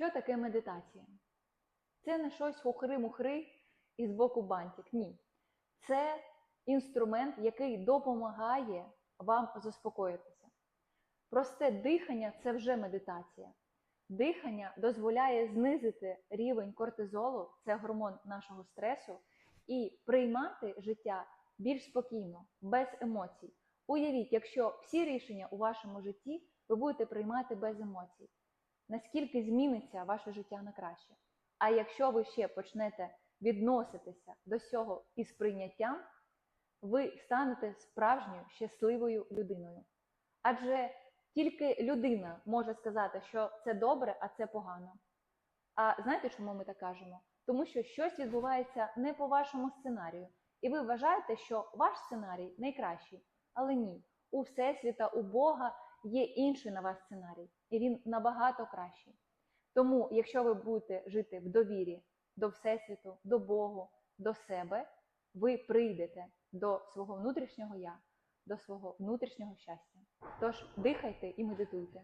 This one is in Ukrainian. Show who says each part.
Speaker 1: Що таке медитація? Це не щось хухри-мухри і з боку бантик. Ні. Це інструмент, який допомагає вам заспокоїтися. Просте дихання це вже медитація. Дихання дозволяє знизити рівень кортизолу, це гормон нашого стресу, і приймати життя більш спокійно, без емоцій. Уявіть, якщо всі рішення у вашому житті ви будете приймати без емоцій, наскільки зміниться ваше життя на краще. А якщо ви ще почнете відноситися до цього із прийняттям, ви станете справжньою щасливою людиною. Адже тільки людина може сказати, що це добре, а це погано. А знаєте, чому ми так кажемо? Тому що щось відбувається не по вашому сценарію, і ви вважаєте, що ваш сценарій найкращий. Але ні, у Всесвіта, у Бога є інший на вас сценарій, і він набагато кращий. Тому, якщо ви будете жити в довірі до Всесвіту, до Богу, до себе, ви прийдете до свого внутрішнього я, до свого внутрішнього щастя. Тож дихайте і медитуйте.